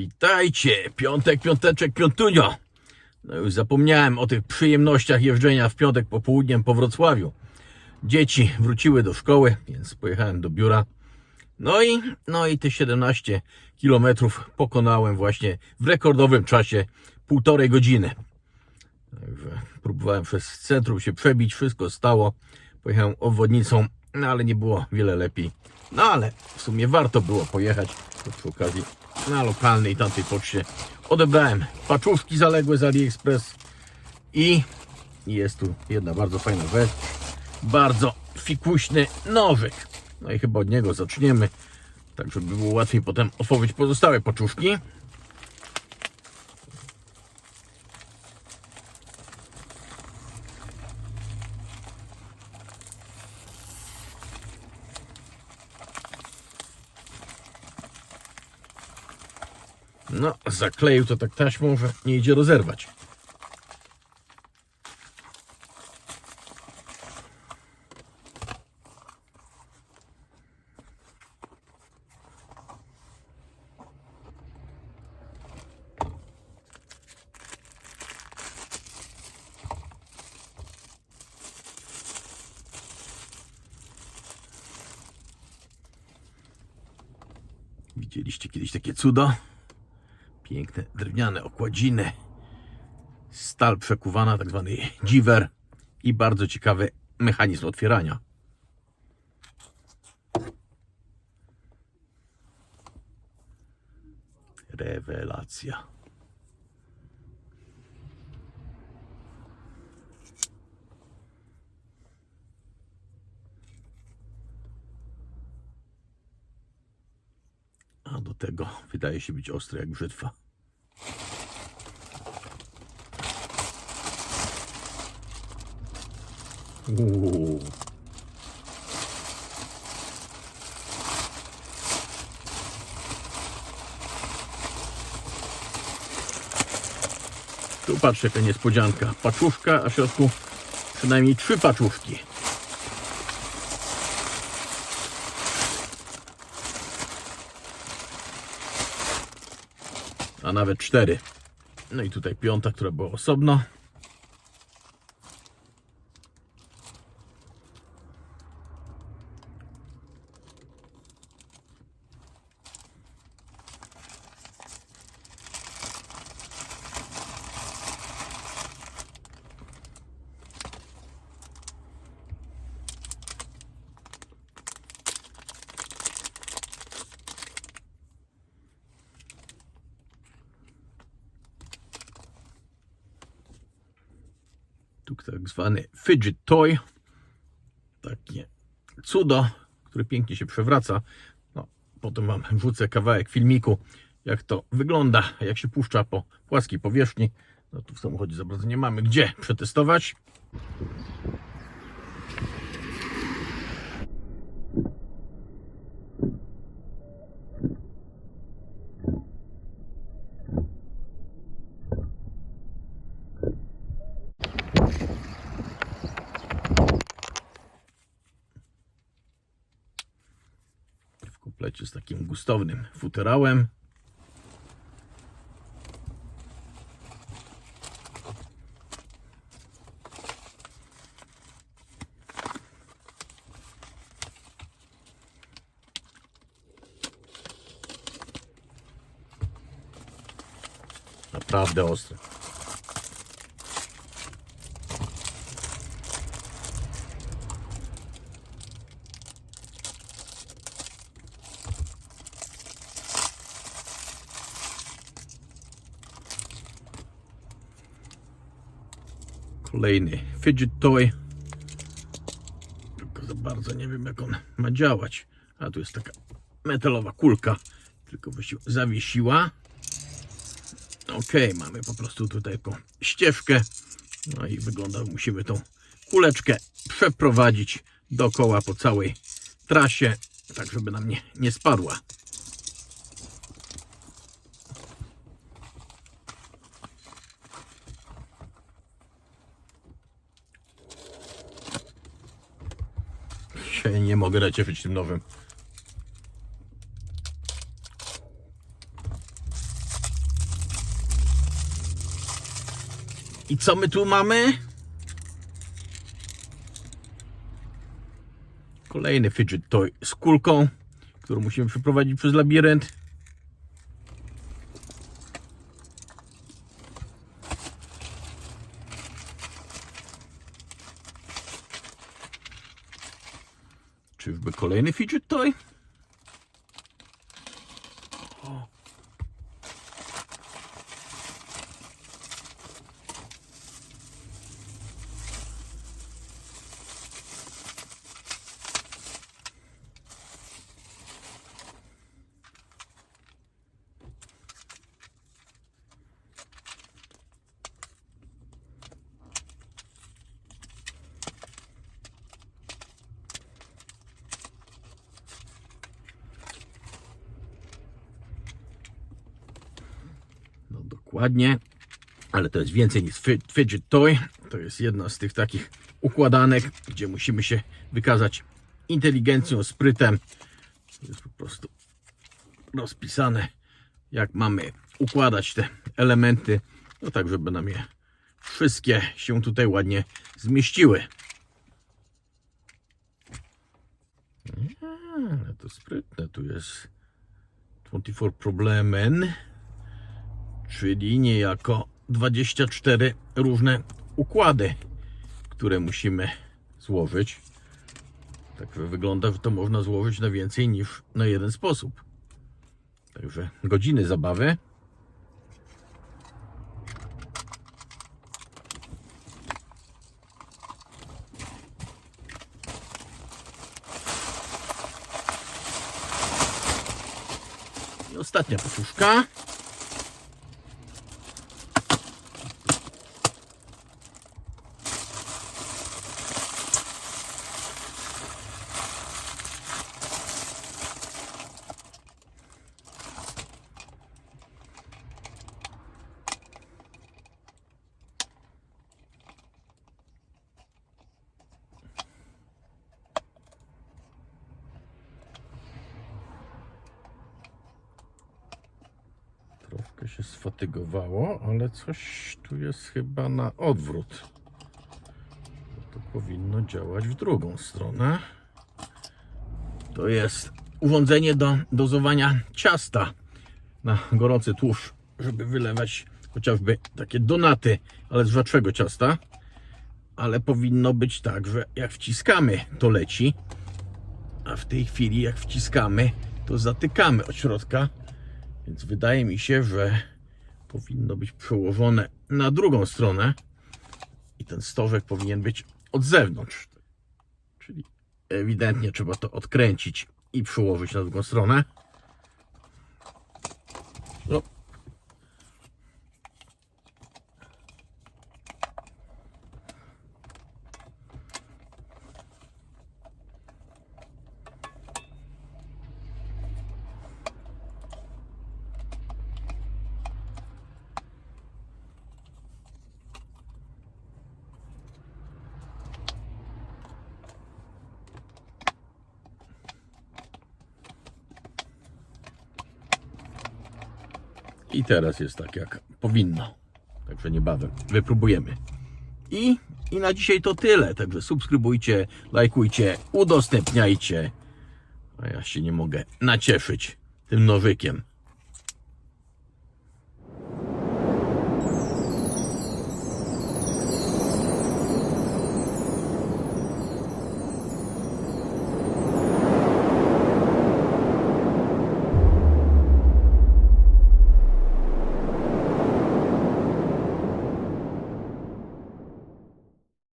Witajcie, piątek, piąteczek, piątunio. No już zapomniałem o tych przyjemnościach jeżdżenia w piątek popołudniem po Wrocławiu. Dzieci wróciły do szkoły, więc pojechałem do biura. No i, no i te 17 kilometrów pokonałem właśnie w rekordowym czasie półtorej godziny. Także próbowałem przez centrum się przebić, wszystko stało. Pojechałem obwodnicą, no ale nie było wiele lepiej. No ale w sumie warto było pojechać, bo przy okazji na lokalnej tamtej poczcie odebrałem paczuszki zaległe z AliExpress i jest tu jedna bardzo fajna rzecz, bardzo fikuśny nożyk. No i chyba od niego zaczniemy, tak żeby było łatwiej potem otworzyć pozostałe paczuszki. No, zakleił to tak taśmą, że nie idzie rozerwać. Widzieliście kiedyś takie cudo? Piękne drewniane okładziny, stal przekuwana, tak zwany dziwer i bardzo ciekawy mechanizm otwierania. Rewelacja. Do tego wydaje się być ostry jak brzytwa. Uuu. Tu patrzcie, jaka niespodzianka. Paczuszka, a w środku przynajmniej trzy paczuszki. A nawet cztery. No i tutaj piąta, która była osobno. Tak zwany fidget toy. Takie cudo, które pięknie się przewraca. No, potem wam wrzucę kawałek filmiku, jak to wygląda, jak się puszcza po płaskiej powierzchni. No tu w samochodzie za bardzo nie mamy gdzie przetestować. w komplecie z takim gustownym futerałem. Naprawdę ostre. Kolejny fidget toy. Tylko za bardzo nie wiem jak on ma działać. A tu jest taka metalowa kulka. Tylko by się zawiesiła. Ok, mamy po prostu tutaj taką ścieżkę. No i wygląda, musimy tą kuleczkę przeprowadzić dookoła po całej trasie, tak żeby nam nie, nie spadła. mogę recieszyć tym nowym. I co my tu mamy? Kolejny fidget toy z kulką, którą musimy przeprowadzić przez labirynt. Czyżby kolejny fidget toy? Dokładnie, ale to jest więcej niż fi- fidget toy. To jest jedna z tych takich układanek, gdzie musimy się wykazać inteligencją, sprytem. Jest po prostu rozpisane, jak mamy układać te elementy, no tak, żeby nam je wszystkie się tutaj ładnie zmieściły. Ale to sprytne, tu jest 24 problemen czyli niejako 24 różne układy, które musimy złożyć. Tak wygląda, że to można złożyć na więcej niż na jeden sposób. Także godziny zabawy. I ostatnia paczuszka. Się sfatygowało, ale coś tu jest chyba na odwrót. To powinno działać w drugą stronę. To jest urządzenie do dozowania ciasta na gorący tłuszcz, żeby wylewać chociażby takie donaty, ale z rzadszego ciasta. Ale powinno być tak, że jak wciskamy, to leci, a w tej chwili jak wciskamy, to zatykamy od środka więc wydaje mi się, że powinno być przełożone na drugą stronę i ten stożek powinien być od zewnątrz. Czyli ewidentnie trzeba to odkręcić i przyłożyć na drugą stronę. I teraz jest tak, jak powinno. Także niebawem wypróbujemy. I, I na dzisiaj to tyle. Także subskrybujcie, lajkujcie, udostępniajcie. A ja się nie mogę nacieszyć tym nożykiem.